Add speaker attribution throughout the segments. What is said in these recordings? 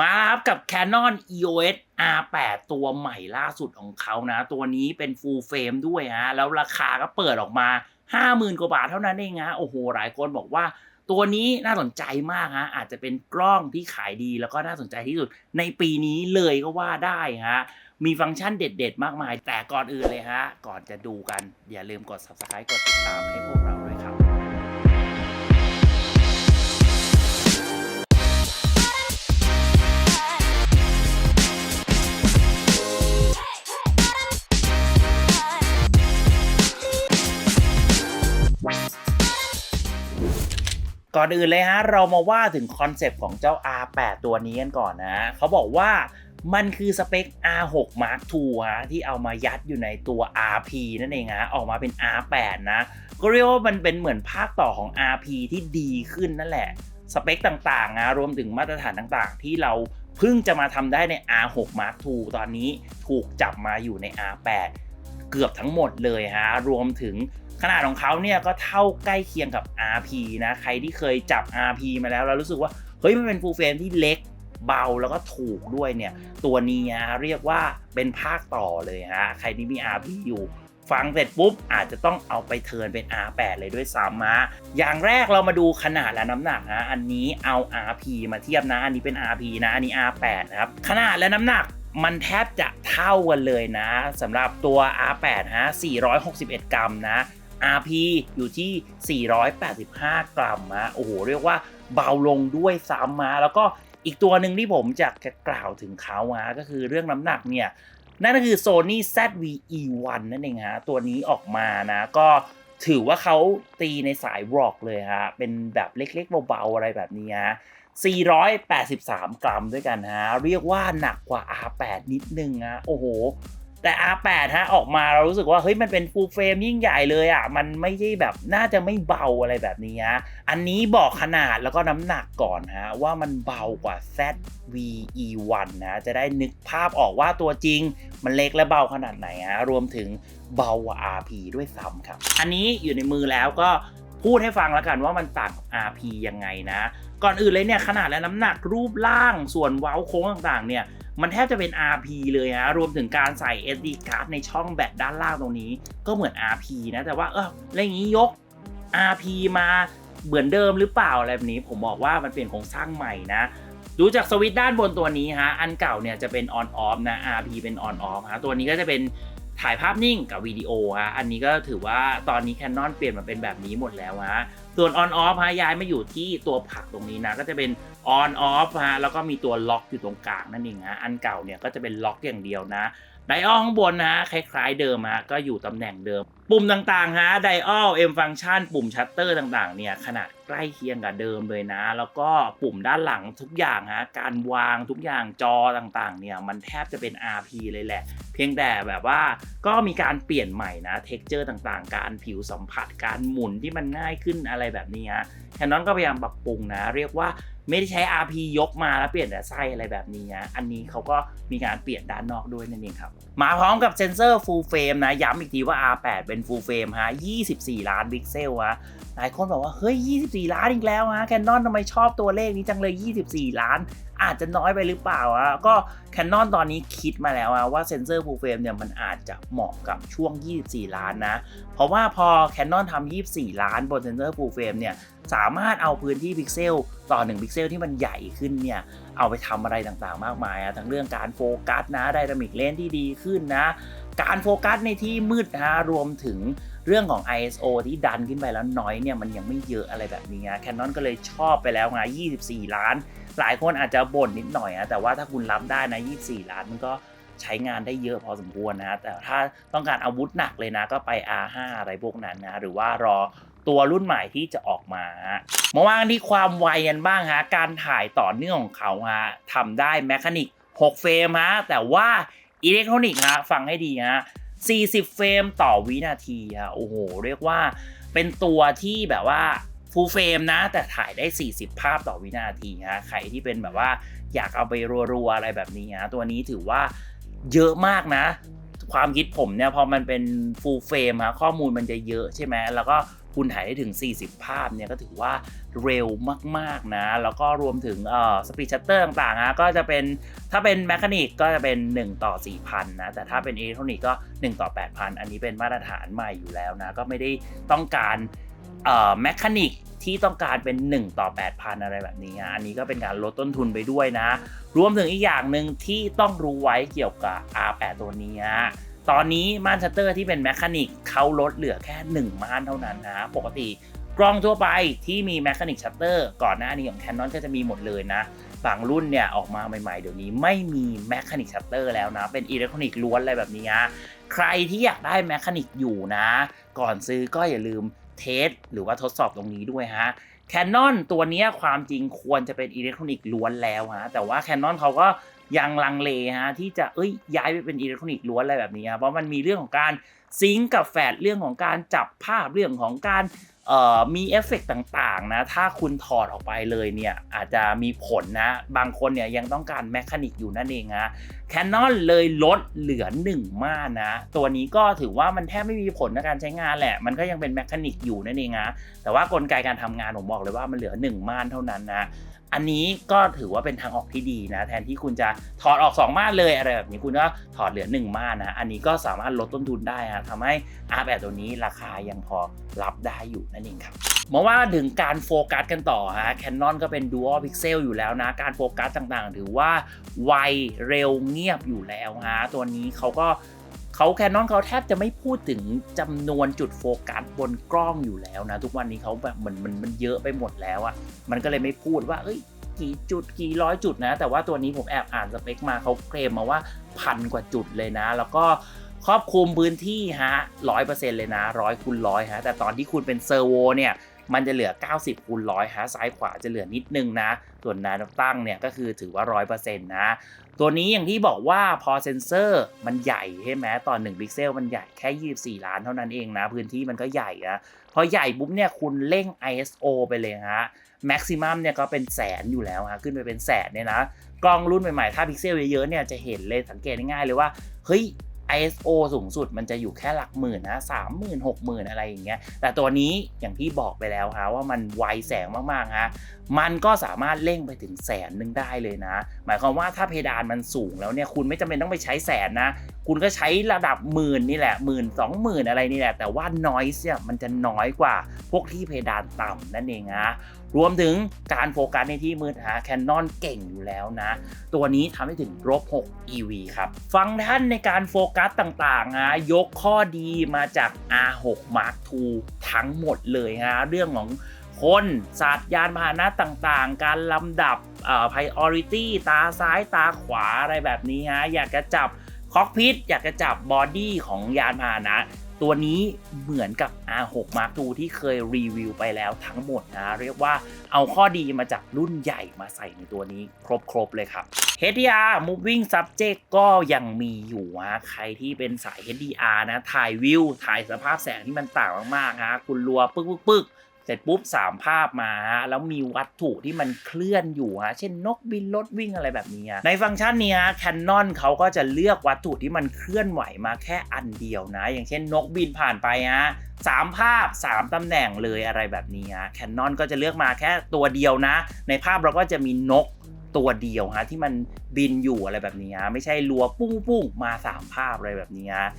Speaker 1: มาครับกับ Canon EOS R8 ตัวใหม่ล่าสุดของเขานะ ตัวนี้เป็น full frame ด้วยฮะ แล้วราคาก็เปิดออกมา 50,000 กว่าบาทเท่านั้นเองฮะ โอ้โห หลายคนบอกว่าตัวนี้น่าสนใจมากฮะ อาจจะเป็นกล้องที่ขายดีแล้วก็น่าสนใจที่สุดในปีนี้เลยก็ว่าได้ฮะ มีฟังก์ชันเด็ดๆ มากมาย แต่ก่อนอื่นเลยฮะ ก่อนจะดูกันอย่าลืมกด subscribe กดติดตามให้พวกเราด้วยครับ ก่อนอื่นเลยฮะเรามาว่าถึงคอนเซปต์ของเจ้า R8 ตัวนี้กันก่อนนะเขาบอกว่ามันคือสเปค R6 Mark II ฮะที่เอามายัดอยู่ในตัว RP นั่นเองฮะออกมาเป็น R8 นะ ก็เรียกว่ามันเป็นเหมือนภาคต่อของ RP ที่ดีขึ้นนั่นแหละ สเปคต่างๆนะรวมถึงมาตรฐานต่างๆ ที่เราเพิ่งจะมาทำได้ใน R6 Mark II ตอนนี้ถูกจับมาอยู่ใน R8 เกือบทั้งหมดเลยฮะรวมถึง ขนาดของเขาเนี่ยก็เท่าใกล้เคียงกับ RP นะ ใครที่เคยจับ RP มาแล้วแล้วรู้สึกว่า เฮ้ย มันเป็นฟูลเฟรมที่เล็กเบาแล้วก็ถูกด้วยเนี่ย ตัวนี้ฮะเรียกว่าเป็นภาคต่อเลยฮะ ใครที่มี RP อยู่ฟังเสร็จปุ๊บ อาจจะต้องเอาไปเทิร์นเป็น R8 เลยด้วยซ้ำนะอย่างแรกเรามาดูขนาดและน้ำหนักนะอันนี้เอา RP มาเทียบนะ อันนี้เป็น RP นะ อันนี้ R8 นะครับ ขนาดและน้ำหนักมันแทบจะเท่ากันเลยนะสำหรับตัว R8 ฮะ 461 กรัมนะ RP อยู่ที่ 485 กรัมนะโอ้โห เรียกว่าเบาลงด้วยซ้ำมาแล้วก็อีกตัวหนึ่งที่ผมจะกล่าวถึงเขาฮะก็คือเรื่องน้ำหนักเนี่ยนั่นก็คือ Sony ZV-E1 นั่นเองฮะตัวนี้ออกมานะก็ถือว่าเขาตีในสายร็อกเลยฮะเป็นแบบเล็กๆเบาๆอะไรแบบนี้ฮะ483 กรัมด้วยกันฮะเรียกว่าหนักกว่า R8 นิดนึงฮะโอ้โห แต่ R8 ฮะออกมาเรารู้สึกว่าเฮ้ยมันเป็นฟูลเฟรมยิ่งใหญ่เลยอะมันไม่ใช่แบบน่าจะไม่เบาอะไรแบบนี้ฮะอันนี้บอกขนาดแล้วก็น้ำหนักก่อนฮะว่ามันเบากว่า ZV-E1 นะจะได้นึกภาพออกว่าตัวจริง มันเล็กและเบาขนาดไหนฮะรวมถึงเบากว่า RP ด้วยซ้ำครับ อันนี้อยู่ในมือแล้วก็พูดให้ฟังแล้วกันว่ามันต่าง RP ยังไงนะ ก่อนอื่นเลยเนี่ยขนาดและน้ำหนักรูปร่างส่วนเว้าโค้งต่างๆเนี่ย มันแทบจะเป็น RP เลยฮะรวมถึงการใส่ SD card ในช่องแบตด้านล่างตรงนี้ ก็เหมือน RP นะ แต่ว่าเออแล้วอย่างนี้ยก RP มาเหมือนเดิมหรือเปล่าอะไรแบบนี้ ผมบอกว่ามันเปลี่ยนโครงสร้างใหม่นะดูจากสวิตช์ด้านบนตัวนี้ฮะ อันเก่าเนี่ยจะเป็น on off นะ RP เป็น on off ฮะ ตัวนี้ก็จะเป็นถ่ายภาพนิ่งกับวิดีโอฮะ อันนี้ก็ถือว่าตอนนี้ Canon เปลี่ยนมาเป็นแบบนี้หมดแล้วฮะ ส่วน on off ฮะย้ายมาอยู่ที่ตัวผักตรงนี้นะ ก็จะเป็น on off ฮะแล้วก็มีตัวล็อกอยู่ตรงกลางนั่นเองฮะอันเก่าเนี่ยก็จะเป็นล็อกอย่างเดียวนะไดออข้างบนนะฮะคล้ายๆเดิมฮะก็อยู่ตำแหน่งเดิม ปุ่มต่างๆฮะไดออลเอ็มฟังชันปุ่มชัตเตอร์ต่างๆเนี่ยขนาดใกล้เคียงกับเดิมเลยนะ แล้วก็ปุ่มด้านหลังทุกอย่างฮะการวางทุกอย่างจอต่างๆเนี่ยมันแทบจะเป็น RP เลยแหละ เพียงแต่แบบว่าก็มีการเปลี่ยนใหม่นะเท็กเจอร์ต่างๆ การผิวสัมผัสการหมุนที่มันง่ายขึ้นอะไรแบบนี้ฮะแคนนอนก็พยายามปรับปรุงนะ เรียกว่าไม่ได้ใช้ RP ยกมาแล้วเปลี่ยนแต่ไส้อะไรแบบนี้นะอันนี้เขาก็มีการเปลี่ยนด้านนอกด้วยนั่นเองครับ มาพร้อมกับเซนเซอร์ full frame นะ ย้ำอีกทีว่า R8 เป็น full frame ฮะ 24 ล้านพิกเซลฮะ หลายคนบอกว่า เฮ้ย 24 ล้านอีกแล้วฮะ Canon ทำไมชอบตัวเลขนี้จังเลย 24 ล้าน อาจจะน้อยไปหรือเปล่าฮะก็ Canon ตอนนี้คิดมาแล้วฮะว่าเซนเซอร์ full frame เนี่ยมันอาจจะเหมาะกับช่วง 24 ล้านนะ เพราะว่าพอ Canon ทำ24 ล้านบนเซนเซอร์ full frame เนี่ยสามารถเอาพื้นที่พิกเซลต่อ1พิกเซลที่มันใหญ่ขึ้นเนี่ยเอาไปทำอะไรต่างๆ มากมายอะทั้งเรื่องการโฟกัสนะไดนามิกเลนที่ดีขึ้นนะ การโฟกัสในที่มืดนะฮะรวมถึงเรื่องของ ISO ที่ดันขึ้นไปแล้วน้อยเนี่ยมันยังไม่เยอะอะไรแบบนี้นะแคนนอนก็เลยชอบไปแล้วไง24 ล้าน หลายคนอาจจะบ่นนิดหน่อยนะแต่ว่าถ้าคุณรับได้นะ 24 ล้านมันก็ใช้งานได้เยอะพอสมควรนะแต่ถ้าต้องการอาวุธหนักเลยนะก็ไป R5 อะไรพวกนั้นนะหรือว่ารอตัวรุ่นใหม่ที่จะออกมา มาว่างที่ความไวกันบ้างฮะการถ่ายต่อเนื่องของเขาฮะทำได้แมคานิก6เฟรมฮะแต่ว่า อิเล็กทรอนิกส์ฮะฟังให้ดีฮะ40 เฟรมต่อวินาทีฮะโอ้โห เรียกว่าเป็นตัวที่แบบว่าฟูลเฟรมนะ แต่ถ่ายได้ 40 ภาพต่อวินาทีฮะใครที่เป็นแบบว่าอยากเอาไปรัวๆ อะไรแบบนี้ฮะตัวนี้ถือว่าเยอะมากนะ ความคิดผมเนี่ยพอมันเป็นฟูลเฟรมฮะข้อมูลมันจะเยอะใช่ไหมแล้วก็ คุณถ่ายได้ถึง 40 ภาพเนี่ยก็ถือว่าเร็วมากๆนะ แล้วก็รวมถึงเอ่อสปีดชัตเตอร์ต่างๆนะก็จะเป็นถ้าเป็นแมคานิกก็จะเป็น 1 ต่อ 4,000 นะ แต่ถ้าเป็นอิเล็กทรอนิกส์ก็ 1 ต่อ 8,000 อันนี้เป็นมาตรฐานใหม่อยู่แล้วนะ ก็ไม่ได้ต้องการเอ่อแมคานิกที่ต้องการเป็น 1 ต่อ 8,000 อะไรแบบนี้อะอันนี้ก็เป็นการลดต้นทุนไปด้วยนะ รวมถึงอีกอย่างหนึ่งที่ต้องรู้ไว้เกี่ยวกับ R8 ตัวนี้ฮะ ตอนนี้ม่านชัตเตอร์ที่เป็นแมคานิกเขาลดเหลือแค่ 1 ม่านเท่านั้นนะ ปกติกล้องทั่วไปที่มีแมคานิกชัตเตอร์ก่อนหน้านี้ของ Canon ก็จะมีหมดเลยนะ บางรุ่นเนี่ยออกมาใหม่ๆ เดี๋ยวนี้ไม่มีแมคานิกชัตเตอร์แล้วนะ เป็นอิเล็กทรอนิกส์ล้วนอะไรแบบนี้นะใครที่อยากได้แมคานิกอยู่นะ ก่อนซื้อก็อย่าลืมเทสหรือว่าทดสอบตรงนี้ด้วยฮะ Canon ตัวนี้ความจริงควรจะเป็นอิเล็กทรอนิกส์ล้วนแล้วฮะแต่ว่า Canon เขาก็ ยังลังเลฮะที่จะเอ้ยย้ายไปเป็นอิเล็กทรอนิกส์ล้วนอะไรแบบนี้ฮะเพราะมันมีเรื่องของการซิงกับแฟลชเรื่องของการจับภาพเรื่องของการมีเอฟเฟกต์ต่างๆนะถ้าคุณถอดออกไปเลยเนี่ยอาจจะมีผลนะ บางคนเนี่ยยังต้องการแมคานิกอยู่นั่นเองฮะ Canon เลยลดเหลือ 1 ม่านนะ ตัวนี้ก็ถือว่ามันแทบไม่มีผลในการใช้งานแหละ มันก็ยังเป็นแมคานิกอยู่นั่นเองนะแต่ว่ากลไกการทำงานผมบอกเลยว่ามันเหลือ 1 ม่านเท่านั้นนะ อันนี้ก็ถือว่าเป็นทางออกที่ดีนะ แทนที่คุณจะถอดออก 2 ม่านเลยอะไรแบบนี้คุณก็ถอดเหลือ 1 ม่านนะ อันนี้ก็สามารถลดต้นทุนได้ฮะทำให้ R8 ตัวนี้ราคายังพอรับได้อยู่นั่นเองครับมาว่าถึงการโฟกัสกันต่อฮะ Canon ก็เป็น Dual Pixel อยู่แล้วนะ การโฟกัสต่างๆ ถือว่าไวเร็วเงียบอยู่แล้วฮะตัวนี้เขาก็ เขาแคนนอนเขาแทบจะไม่พูดถึงจำนวนจุดโฟกัสบนกล้องอยู่แล้วนะ ทุกวันนี้เขาแบบเหมือนมันมันเยอะไปหมดแล้วอะมันก็เลยไม่พูดว่า เอ้ย กี่จุดกี่ร้อยจุดนะ แต่ว่าตัวนี้ผมแอบอ่านสเปคมาเขาเคลมมาว่าพันกว่าจุดเลยนะ แล้วก็ครอบคลุมพื้นที่ฮะร้อยเปอร์เซ็นต์เลยนะร้อยคูณร้อยฮะแต่ตอนที่คุณเป็นเซอร์โวเนี่ย มันจะเหลือ 90คูณร้อยฮะซ้ายขวาจะเหลือนิดนึงนะ ส่วนแนวตั้งเนี่ยก็คือถือว่า 100%นะตัวนี้อย่างที่บอกว่าพอเซนเซอร์มันใหญ่ใช่ไหมต่อ1พิกเซลมันใหญ่แค่ 24 ล้านเท่านั้นเองนะ พื้นที่มันก็ใหญ่นะพอใหญ่ปุ๊บเนี่ยคุณเร่ง ISO ไปเลยฮะแม็กซิมัมเนี่ยก็เป็นแสนอยู่แล้วฮะขึ้นไปเป็นแสนเนี่ยนะ กล้องรุ่นใหม่ๆ ถ้าพิกเซลเยอะๆเนี่ยจะเห็นเลยสังเกตง่ายๆเลยว่า เฮ้ย ISO สูงสุดมันจะอยู่แค่หลักหมื่นนะสามหมื่นหกหมื่นอะไรอย่างเงี้ย แต่ตัวนี้อย่างที่บอกไปแล้วฮะว่ามันไวแสงมากๆฮะ มันก็สามารถเร่งไปถึงแสนหนึ่งได้เลยนะ หมายความว่าถ้าเพดานมันสูงแล้วเนี่ยคุณไม่จำเป็นต้องไปใช้แสนนะ คุณก็ใช้ระดับหมื่นนี่แหละหมื่นสองหมื่นอะไรนี่แหละ แต่ว่า noise เนี่ยมันจะน้อยกว่าพวกที่เพดานต่ำนั่นเองนะรวมถึงการโฟกัสในที่มืดฮะ Canon เก่งอยู่แล้วนะ ตัวนี้ทำให้ถึงลบ6 EV ครับ ฟังก์ชันในการโฟกัสต่างๆนะยกข้อดีมาจาก R6 Mark II ทั้งหมดเลยฮะเรื่องของคนสัตว์ยานพาหนะต่างๆ การลำดับเอ่อ priority ตาซ้ายตาขวาอะไรแบบนี้ฮะอยากจะจับ คอกพิทอยากจะจับบอดี้ของยานพาหนะ ตัวนี้เหมือนกับ R6 Mark II ที่เคยรีวิวไปแล้วทั้งหมดนะเรียกว่าเอาข้อดีมาจากรุ่นใหญ่มาใส่ในตัวนี้ครบ ๆ เลยครับ HDR Moving Subject ก็ยังมีอยู่ฮะใครที่เป็นสาย HDR นะ ถ่ายวิว ถ่ายสภาพแสงที่มันต่างมากๆฮะคุณรัวปึ๊กปึ๊กปึ๊ก เสร็จปุ๊บ3ภาพมาฮะแล้วมีวัตถุที่มันเคลื่อนอยู่ฮะเช่นนกบินรถวิ่งอะไรแบบนี้ในฟังก์ชันนี้ย Canon เขาก็จะเลือกวัตถุที่มันเคลื่อนไหวมาแค่อันเดียวนะ อย่างเช่นนกบินผ่านไปฮะสามภาพ 3 ตำแหน่งเลยอะไรแบบนี้ฮะ Canon ก็จะเลือกมาแค่ตัวเดียวนะ ในภาพเราก็จะมีนกตัวเดียวฮะที่มันบินอยู่อะไรแบบนี้ฮะไม่ใช่รัวปุ้งปุ้งมา 3 ภาพอะไรแบบนี้ฮะ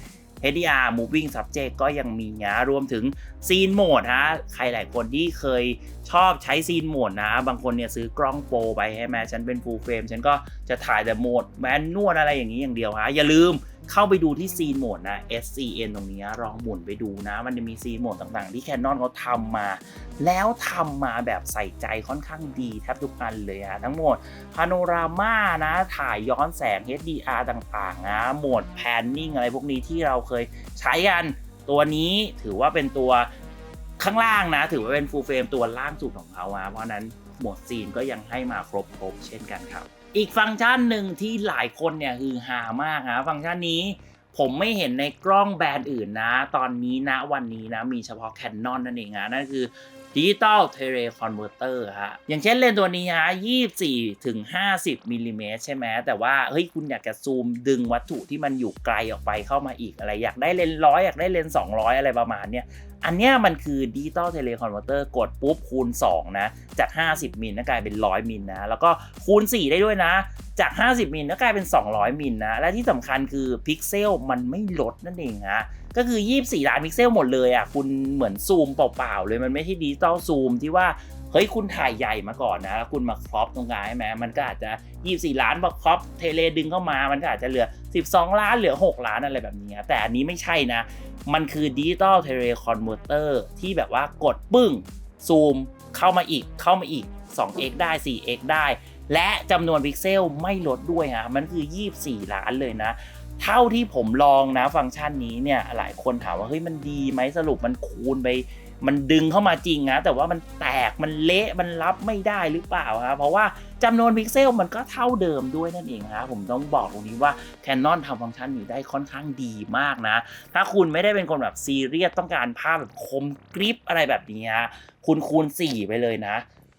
Speaker 1: HDR Moving Subject ก็ยังมีนะรวมถึงซีนโหมดฮะใครหลายคนที่เคยชอบใช้ซีนโหมดนะ บางคนเนี่ยซื้อกล้องโปรไปใช่ไหมฉันเป็น full frame ฉันก็จะถ่ายแต่โหมดแมนนวดอะไรอย่างนี้อย่างเดียวฮะอย่าลืม เข้าไปดูที่ซีนโหมดนะ SCN ตรงนี้ลองหมุนไปดูนะ มันจะมีซีนโหมดต่างๆ ที่ Canon เขาทำมา แล้วทำมาแบบใส่ใจค่อนข้างดีแทบทุกอันเลยฮะทั้งหมดพาโนรามานะ ถ่ายย้อนแสง HDR ต่างๆนะโหมดแพนนิ่งอะไรพวกนี้ที่เราเคยใช้กัน ตัวนี้ถือว่าเป็นตัวข้างล่างนะ ถือว่าเป็นฟูลเฟรมตัวล่างสุดของเขาอะเพราะฉะนั้นโหมดซีนก็ยังให้มาครบๆเช่นกันครับ อีกฟังก์ชันหนึ่งที่หลายคนเนี่ยคือฮามากนะฟังก์ชันนี้ผมไม่เห็นในกล้องแบรนด์อื่นนะ ตอนนี้นะวันนี้นะ มีเฉพาะ Canon นั่นเองนะนั่นคือดิจิตอลเทเลคอนเวอร์เตอร์ฮะ อย่างเช่นเลนตัวนี้ฮะ 24ถึง50มิลลิเมตรใช่ไหม แต่ว่า เฮ้ย คุณอยากจะซูมดึงวัตถุที่มันอยู่ไกลออกไปเข้ามาอีกอะไร อยากได้เลนร้อยอยากได้เลนส์200 อะไรประมาณเนี้ยอันเนี้ยมันคือดิจิตอลเทเลคอนเวอร์เตอร์กดปุ๊บคูณ 2 นะ จาก 50 มิลนะกลายเป็น 100 มิลนะ แล้วก็คูณ 4 ได้ด้วยนะ จาก 50 มิลนะกลายเป็น 200 มิลนะ และที่สำคัญคือพิกเซลมันไม่ลดนั่นเองฮะก็คือ 24 ล้านพิกเซลหมดเลยอะคุณเหมือนซูมเปล่าๆเลยมันไม่ใช่ดิจิตอลซูมที่ว่าเฮ้ยคุณถ่ายใหญ่มาก่อนนะแล้วคุณมาครอปตรงกลางใช่ไหมมันก็อาจจะ 24 ล้านมาครอปเทเลดึงเข้ามา มันก็อาจจะเหลือ 12 ล้านเหลือ 6 ล้านอะไรแบบนี้ แต่อันนี้ไม่ใช่นะ มันคือดิจิตอลเทเลคอนเวอร์เตอร์ที่แบบว่ากดปึ้ง ซูม เข้ามาอีกเข้ามาอีก 2x ได้ 4x ได้ และจำนวนพิกเซลไม่ลดด้วยฮะมันคือ 24 ล้านเลยนะ เท่าที่ผมลองนะฟังก์ชันนี้เนี่ยหลายคนถามว่าเฮ้ยมันดีไหมสรุปมันคูณไป มันดึงเข้ามาจริงนะแต่ว่ามันแตกมันเละมันรับไม่ได้หรือเปล่าครับเพราะว่าจำนวนพิกเซลมันก็เท่าเดิมด้วยนั่นเองครับผมต้องบอกตรงนี้ว่า Canon ทำฟังก์ชันนี้ได้ค่อนข้างดีมากนะ ถ้าคุณไม่ได้เป็นคนแบบซีเรียสต้องการภาพแบบคมกริปอะไรแบบนี้ฮะคุณคูณ 4 ไปเลยนะ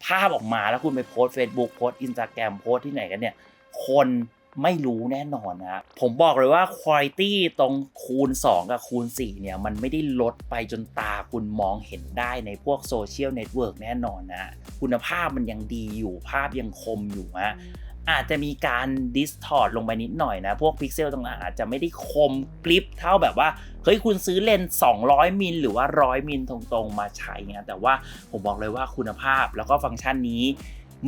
Speaker 1: ภาพออกมาแล้วคุณไปโพสต์ Facebook โพสต์ Instagram โพสต์ที่ไหนกันเนี่ยคน ไม่รู้แน่นอนนะผมบอกเลยว่าคุณภาพตรงคูณ 2 กับคูณ 4 เนี่ย มันไม่ได้ลดไปจนตาคุณมองเห็นได้ในพวกโซเชียลเน็ตเวิร์กแน่นอนนะคุณภาพมันยังดีอยู่ภาพยังคมอยู่ฮะอาจจะมีการดิสทอร์ดลงไปนิดหน่อยนะ พวกพิกเซลต่างๆอาจจะไม่ได้คมกริปเท่าแบบว่า เฮ้ยคุณซื้อเลนส์200 มิลหรือว่า 100 มิลตรงๆ มาใช้เงี้ยแต่ว่าผมบอกเลยว่าคุณภาพแล้วก็ฟังก์ชันนี้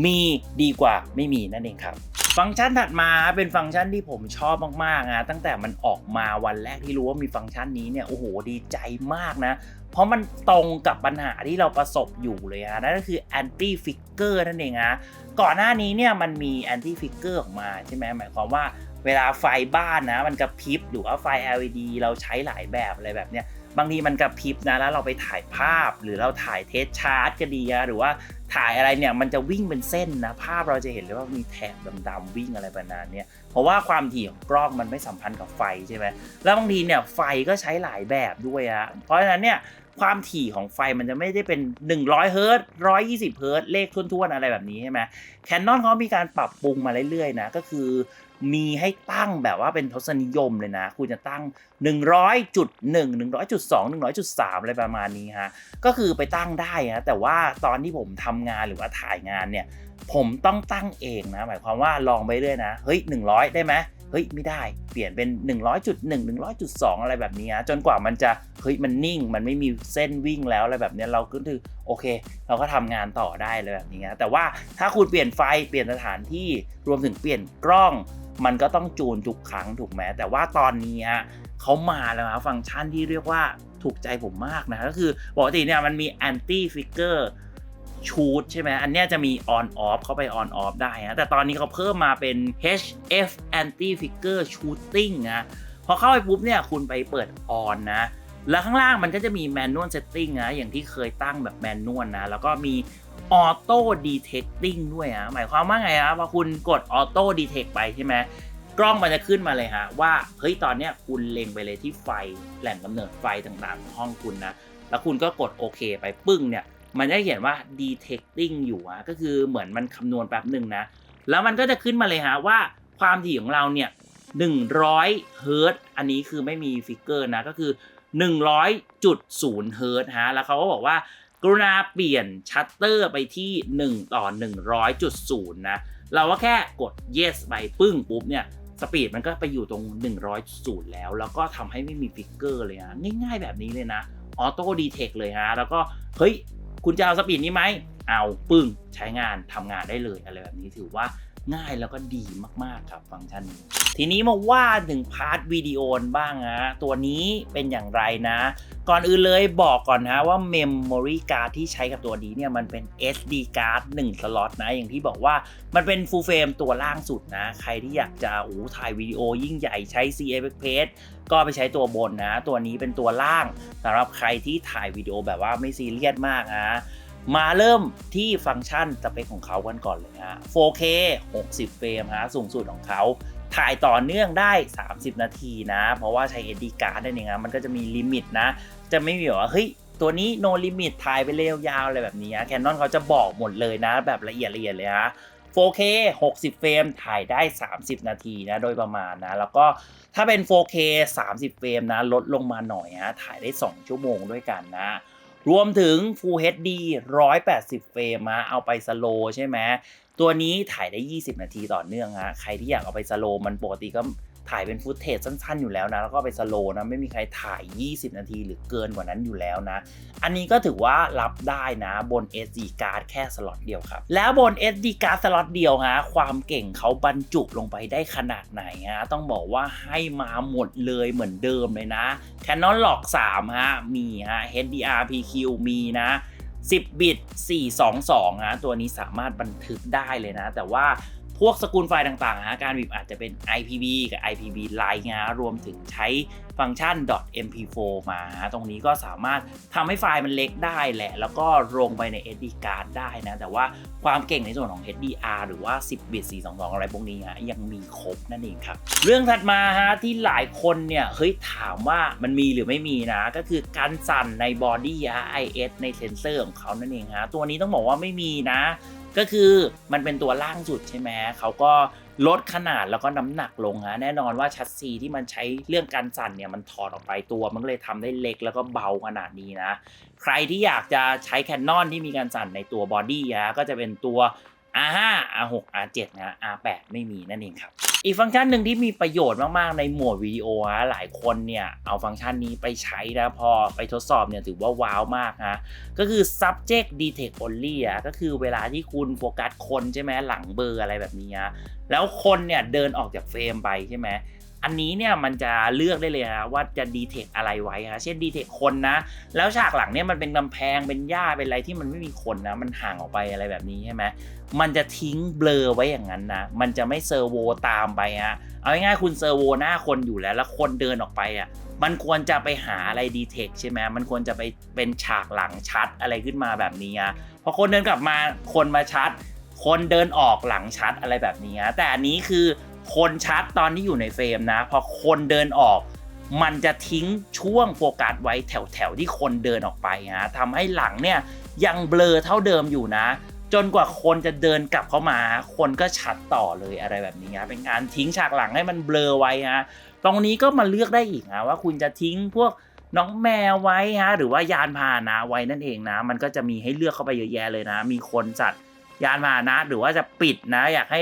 Speaker 1: มีดีกว่าไม่มีนั่นเองครับ ฟังก์ชันถัดมาเป็นฟังก์ชันที่ผมชอบมากๆนะตั้งแต่มันออกมาวันแรกที่รู้ว่ามีฟังก์ชันนี้เนี่ยโอ้โหดีใจมากนะ เพราะมันตรงกับปัญหาที่เราประสบอยู่เลยฮะนั่นก็คือ anti figure นั่นเองฮะก่อนหน้านี้เนี่ยมันมี anti figure ออกมาใช่ไหมหมายความว่าเวลาไฟบ้านนะมันกระพริบหรือว่าไฟ LED เราใช้หลายแบบอะไรแบบเนี้ย บางทีมันกระพริบนะแล้วเราไปถ่ายภาพหรือเราถ่ายเทสชาร์ตก็ดีอะหรือว่าถ่ายอะไรเนี่ยมันจะวิ่งเป็นเส้นนะภาพเราจะเห็นเลยว่ามีแถบดำๆวิ่งอะไรประมาณเนี้ยเพราะว่าความถี่ของกล้องมันไม่สัมพันธ์กับไฟใช่ไหมแล้วบางทีเนี่ยไฟก็ใช้หลายแบบด้วยอะเพราะฉะนั้นเนี่ยความถี่ของไฟมันจะไม่ได้เป็น 100 เฮิร์ตซ์120 เฮิร์ตซ์เลขทุ่นๆอะไรแบบนี้ใช่ไหมแคนนอนเขามีการปรับปรุงมาเรื่อยๆนะก็คือ มีให้ตั้งแบบว่าเป็นทศนิยมเลยนะ คุณจะตั้ง 100.1 100.2 100.3 อะไรประมาณนี้ฮะ ก็คือไปตั้งได้นะแต่ว่าตอนที่ผมทำงานหรือว่าถ่ายงานเนี่ย ผมต้องตั้งเองนะ หมายความว่าลองไปเรื่อยนะ เฮ้ย 100 ได้ไหมเฮ้ยไม่ได้เปลี่ยนเป็น 100.1 100.2 อะไรแบบนี้นะจนกว่ามันจะเฮ้ยมันนิ่งมันไม่มีเส้นวิ่งแล้วอะไรแบบนี้เราก็คือโอเค เราก็ทำงานต่อได้เลยแบบนี้นะแต่ว่าถ้าคุณเปลี่ยนไฟเปลี่ยนสถานที่รวมถึงเปลี่ยนกล้อง มันก็ต้องจูนทุกครั้งถูกไหมแต่ว่าตอนนี้เขามาแล้วนะฟังก์ชันที่เรียกว่าถูกใจผมมากนะก็คือปกติเนี่ยมันมี anti figure shoot ใช่ไหมอันนี้จะมี on off เข้าไป on off ได้นะแต่ตอนนี้เขาเพิ่มมาเป็น HF anti figure shooting นะพอเข้าไปปุ๊บเนี่ยคุณไปเปิด on นะแล้วข้างล่างมันก็จะมี manual setting นะอย่างที่เคยตั้งแบบ manual นะแล้วก็มี auto detecting ด้วยฮะหมายความว่าไงฮะพอคุณกด auto detect ไปใช่ไหมกล้องมันจะขึ้นมาเลยฮะว่าเฮ้ยตอนเนี้ยคุณเล็งไปเลยที่ไฟแหล่งกำเนิดไฟต่างๆของห้องคุณนะแล้วคุณก็กดโอเคไปปึ้งเนี่ยมันจะเขียนว่า detecting อยู่ฮะก็คือเหมือนมันคำนวณแป๊บหนึ่งนะ แล้วมันก็จะขึ้นมาเลยฮะว่าความถี่ของเราเนี่ย 100เฮิร์ตอันนี้คือไม่มีฟิกเกอร์นะ ก็คือ 100.0เฮิร์ตฮะ แล้วเขาก็บอกว่า กรุณาเปลี่ยนชัตเตอร์ไปที่ 1 ต่อ 100.0 นะ เราก็แค่กด yes ไปปึ้งปุ๊บเนี่ยสปีดมันก็ไปอยู่ตรง 100.0 แล้ว แล้วก็ทำให้ไม่มีฟิกเกอร์เลยนะง่ายๆแบบนี้เลยนะออโต้ดีเทคเลยฮะแล้วก็ เฮ้ย คุณจะเอาสปีดนี้ไหม เอาปึ้งใช้งานทำงานได้เลยอะไรแบบนี้ถือว่า ง่ายแล้วก็ดีมากๆครับฟังก์ชันนี้ ทีนี้มาว่าถึงพาร์ทวิดีโอบ้างนะตัวนี้เป็นอย่างไรนะ ก่อนอื่นเลยบอกก่อนนะว่า Memory Card ที่ใช้กับตัวนี้เนี่ยมันเป็น SD card 1สล็อตนะ อย่างที่บอกว่ามันเป็น Full Frame ตัวล่างสุดนะ ใครที่อยากจะโอ้ถ่ายวิดีโอยิ่งใหญ่ใช้ CFX ก็ไปใช้ตัวบนนะ ตัวนี้เป็นตัวล่างสำหรับใครที่ถ่ายวิดีโอแบบว่าไม่ซีเรียสมากนะ มาเริ่มที่ฟังก์ชันสเปคของเขากันก่อนเลยฮะ 4K 60 เฟรมฮะสูงสุดของเขาถ่ายต่อเนื่องได้ 30 นาทีนะ เพราะว่าใช้ SD card นั่นเองนะมันก็จะมีลิมิตนะ จะไม่มีแบบว่า เฮ้ย ตัวนี้ no limit ถ่ายไปเร็วยาวอะไรแบบนี้แคนนอนเขาจะบอกหมดเลยนะ แบบละเอียดละเอียดเลยฮะ 4K 60 เฟรมถ่ายได้ 30 นาทีนะ โดยประมาณนะ แล้วก็ถ้าเป็น 4K 30 เฟรมนะ ลดลงมาหน่อยฮะ ถ่ายได้ 2 ชั่วโมงด้วยกันนะ รวมถึง Full HD 180 เฟรมมาเอาไปสโลว์ใช่ไหมตัวนี้ถ่ายได้ 20 นาทีต่อเนื่องฮะใครที่อยากเอาไปสโลว์มันปกติก็ ถ่ายเป็นฟุตเทจสั้นๆอยู่แล้วนะ แล้วก็ไปสโลว์นะ ไม่มีใครถ่าย 20 นาทีหรือเกินกว่านั้นอยู่แล้วนะ อันนี้ก็ถือว่ารับได้นะบน SD card แค่สล็อตเดียวครับ แล้วบน SD card สล็อตเดียวฮะความเก่งเขาบรรจุลงไปได้ขนาดไหนฮะต้องบอกว่าให้มาหมดเลยเหมือนเดิมเลยนะ Canon Log 3ฮะมีฮะ HDR PQ มีนะ10 บิต 422ฮะตัวนี้สามารถบันทึกได้เลยนะ แต่ว่า พวกสกุลไฟล์ต่างๆฮะการบีบอาจจะเป็น IPB กับ IPB Lite ฮะรวมถึงใช้ฟังก์ชัน .mp4 มาฮะตรงนี้ก็สามารถทำให้ไฟล์มันเล็กได้แหละ แล้วก็ลงไปใน SD card ได้นะ แต่ว่าความเก่งในส่วนของ HDR หรือว่า 10บิต422 อะไรพวกนี้ฮะยังมีครบนั่นเองครับ เรื่องถัดมาฮะที่หลายคนเนี่ย เฮ้ยถามว่ามันมีหรือไม่มีนะ ก็คือการสั่นในบอดี้ฮะ IS ในเซนเซอร์ของเขานั่นเองฮะตัวนี้ต้องบอกว่าไม่มีนะ ก็คือมันเป็นตัวล่างสุดใช่ไหมเขาก็ลดขนาดแล้วก็น้ำหนักลงฮะแน่นอนว่าชัดซีที่มันใช้เรื่องการสั่นเนี่ยมันถอดออกไปตัวมันก็เลยทำได้เล็กแล้วก็เบาขนาดนี้นะ ใครที่อยากจะใช้แคนนอนที่มีการสั่นในตัวบอดี้ฮะก็จะเป็นตัว R5 R6 R7 นะ R8 ไม่มีนั่นเองครับ อีกฟังก์ชันหนึ่งที่มีประโยชน์มาก ๆ ในหมวดวิดีโอฮะหลายคนเนี่ย เอาฟังก์ชันนี้ไปใช้นะพอไปทดสอบเนี่ยถือว่าว้าวมากฮะก็คือ subject detect only อะก็คือเวลาที่คุณโฟกัสคนใช่ไหมหลังเบอร์อะไรแบบนี้ฮะแล้วคนเนี่ยเดินออกจากเฟรมไปใช่ไหม อันนี้เนี่ยมันจะเลือกได้เลยฮะว่าจะดีเทคอะไรไว้ฮะเช่นดีเทคคนนะ แล้วฉากหลังเนี่ยมันเป็นกำแพงเป็นหญ้าเป็นอะไรที่มันไม่มีคนนะ มันห่างออกไปอะไรแบบนี้ใช่ไหมมันจะทิ้งเบลอไว้อย่างนั้นนะ มันจะไม่เซอร์โวตามไปฮะเอาง่ายๆคุณเซอร์โวหน้าคนอยู่แล้ว แล้วคนเดินออกไปอะมันควรจะไปหาอะไรดีเทคใช่ไหมมันควรจะไปเป็นฉากหลังชัดอะไรขึ้นมาแบบนี้อะพอคนเดินกลับมาคนมาชัด คนเดินออกหลังชัดอะไรแบบนี้อะแต่อันนี้คือ คนชัดตอนที่อยู่ในเฟรมนะ พอคนเดินออก มันจะทิ้งช่วงโฟกัสไว้แถวๆที่คนเดินออกไปฮะทำให้หลังเนี่ยยังเบลอเท่าเดิมอยู่นะ จนกว่าคนจะเดินกลับเข้ามา คนก็ชัดต่อเลยอะไรแบบนี้ฮะเป็นการทิ้งฉากหลังให้มันเบลอไว้ฮะตรงนี้ก็มาเลือกได้อีกนะว่าคุณจะทิ้งพวกน้องแมวไว้ฮะหรือว่ายานพาหนะไว้นั่นเองนะ มันก็จะมีให้เลือกเข้าไปเยอะแยะเลยนะ มีคนจัดยานพาหนะหรือว่าจะปิดนะ อยากให้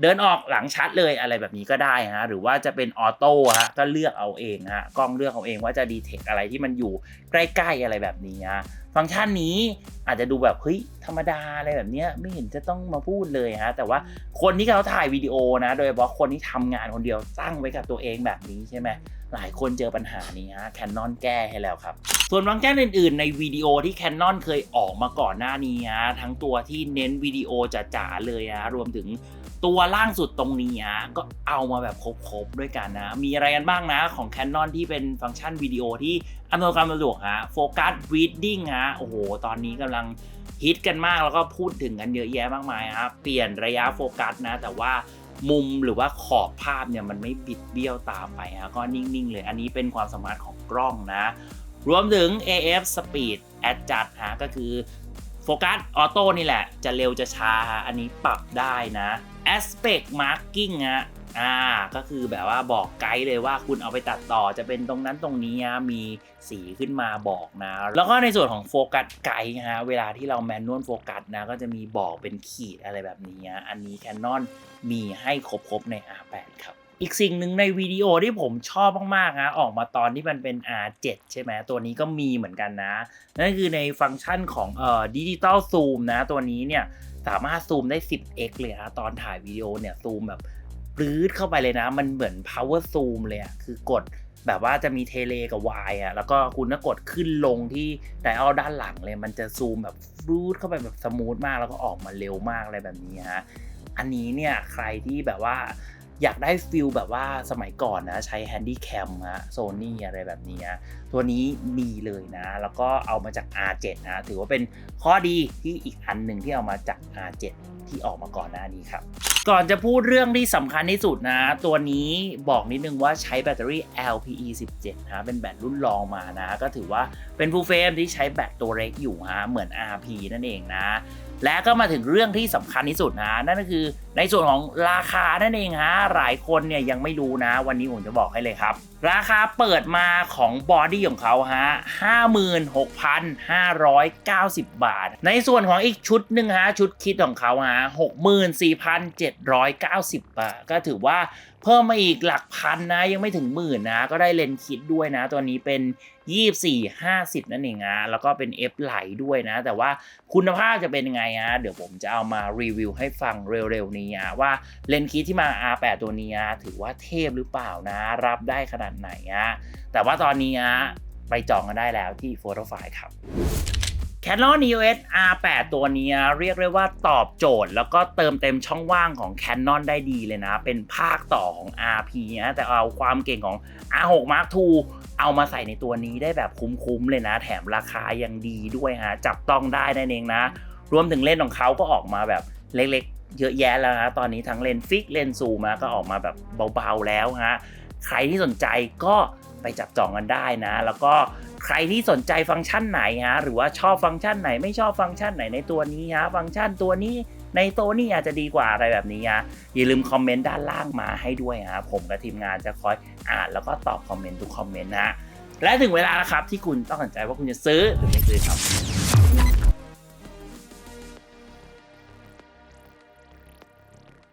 Speaker 1: เดินออกหลังชัดเลยอะไรแบบนี้ก็ได้ฮะหรือว่าจะเป็นออโต้ฮะก็เลือกเอาเองฮะกล้องเลือกเอาเองว่าจะดีเทคอะไรที่มันอยู่ใกล้ๆอะไรแบบนี้ฮะฟังก์ชันนี้อาจจะดูแบบเฮ้ยธรรมดาอะไรแบบเนี้ยไม่เห็นจะต้องมาพูดเลยฮะแต่ว่าคนที่เขาถ่ายวิดีโอนะ โดยเฉพาะคนที่ทำงานคนเดียวตั้งไว้กับตัวเองแบบนี้ใช่ไหม หลายคนเจอปัญหานี้ฮะแคนนอนแก้ให้แล้วครับ ส่วนฟังก์ชันอื่น ๆ ในวิดีโอที่ Canon เคยออกมาก่อนหน้านี้ฮะทั้งตัวที่เน้นวิดีโอจ๋าๆเลยฮะรวมถึงตัวล่างสุดตรงนี้ฮะก็เอามาแบบครบๆด้วยกันนะ มีอะไรกันบ้างนะของ Canon ที่เป็นฟังก์ชันวิดีโอที่อำนวยความสะดวกฮะโฟกัสรีดดิ้งฮะโอ้โห ตอนนี้กำลังฮิตกันมากแล้วก็พูดถึงกันเยอะแยะมากมายครับเปลี่ยนระยะโฟกัสนะ แต่ว่า มุมหรือว่าขอบภาพเนี่ยมันไม่บิดเบี้ยวตามไปฮะก็นิ่งๆ เลยอันนี้เป็นความสามารถของกล้องนะ รวมถึง AF Speed Adjust ฮะก็คือโฟกัสออโต้นี่แหละ จะเร็วจะช้า อันนี้ปรับได้นะ Aspect Marking ฮะ อ่าก็คือแบบว่าบอกไกด์เลยว่าคุณเอาไปตัดต่อจะเป็นตรงนั้นตรงนี้ฮะมีสีขึ้นมาบอกนะ แล้วก็ในส่วนของโฟกัสไกด์ฮะเวลาที่เราแมนนวลโฟกัสนะ ก็จะมีบอกเป็นขีดอะไรแบบนี้ฮะอันนี้ Canon มีให้ครบๆใน R8 ครับอีกสิ่งหนึ่งในวิดีโอที่ผมชอบมากๆนะออกมาตอนที่มันเป็น R7 ใช่ไหมตัวนี้ก็มีเหมือนกันนะ นั่นคือในฟังก์ชันของเอ่อดิจิตอลซูมนะ ตัวนี้เนี่ยสามารถซูมได้ 10x เลยนะตอนถ่ายวิดีโอเนี่ยซูมแบบ ปลื้ดเข้าไปเลยนะ มันเหมือน power zoom เลยอะคือกดแบบว่าจะมีเทเลกับ Y อะแล้วก็คุณก็กดขึ้นลงที่ไดอัลด้านหลังเลย มันจะซูมแบบลืดเข้าไปแบบสมูทมากแล้วก็ออกมาเร็วมากอะไรแบบนี้ฮะอันนี้เนี่ยใครที่แบบว่า อยากได้ฟิลแบบว่าสมัยก่อนนะใช้แฮนดี้แคมฮะโซนี่อะไรแบบนี้ตัวนี้มีเลยนะ แล้วก็เอามาจาก R7 นะถือว่าเป็นข้อดีที่อีกอันหนึ่งที่เอามาจาก R7 ที่ออกมาก่อนหน้านี้ครับ ก่อนจะพูดเรื่องที่สำคัญที่สุดนะ ตัวนี้บอกนิดนึงว่าใช้แบตเตอรี่ LPE 17นะเป็นแบตรุ่นรองมานะ ก็ถือว่าเป็นฟูลเฟรมที่ใช้แบตตัวเล็กอยู่ฮะเหมือน RP นั่นเองนะ และก็มาถึงเรื่องที่สำคัญที่สุดนะนั่นก็คือในส่วนของราคานั่นเองฮะหลายคนเนี่ยยังไม่รู้นะ วันนี้ผมจะบอกให้เลยครับ ราคาเปิดมาของบอดี้ของเขาฮะ 56,590 บาท ในส่วนของอีกชุดหนึ่งฮะ ชุดคิดของเขาฮะ 64,790 บาท ก็ถือว่าเพิ่มมาอีกหลักพันนะ ยังไม่ถึงหมื่นนะ ก็ได้เลนส์คิดด้วยนะ ตัวนี้เป็น 24 50 นั่นเองนะแล้วก็เป็น F ไหลด้วยนะ แต่ว่าคุณภาพจะเป็นยังไงฮะ เดี๋ยวผมจะเอามารีวิวให้ฟังเร็วๆนี้อะว่าเลนส์คิดที่มา R8 ตัวนี้อะถือว่าเทพหรือเปล่านะ รับได้ขนาดไหนอะแต่ว่าตอนนี้อะไปจองกันได้แล้วที่ p h o t o f i ครับ Canon EOS R8 ตัวนี้เรียกได้ว่าตอบโจทย์ แล้วก็เติมเต็มช่องว่างของ Canon ได้ดีเลยนะ เป็นภาคต่อของ RP นะแต่เอาความเก่งของ R6 Mark II เอามาใส่ในตัวนี้ได้แบบคุ้มๆเลยนะ แถมราคายังดีด้วยฮะ จับต้องได้นั่นเองนะ รวมถึงเลนส์ของเขาก็ออกมาแบบเล็กๆ เยอะแยะแล้วนะ ตอนนี้ทั้งเลนส์ฟิกเลนส์ซูมก็ออกมาแบบเบาๆแล้วฮะ ใครที่สนใจก็ไปจับจองกันได้นะ แล้วก็ใครที่สนใจฟังก์ชันไหนฮะหรือว่าชอบฟังก์ชันไหนไม่ชอบฟังก์ชันไหนในตัวนี้ฮะฟังก์ชันตัวนี้ในตัวนี้อาจจะดีกว่าอะไรแบบนี้ฮะอย่าลืมคอมเมนต์ด้านล่างมาให้ด้วยฮะผมกับทีมงานจะคอยอ่านแล้วก็ตอบคอมเมนต์ทุกคอมเมนต์นะและถึงเวลาแล้วครับที่คุณต้องตัดสินใจว่าคุณจะซื้อหรือไม่ซื้อครับ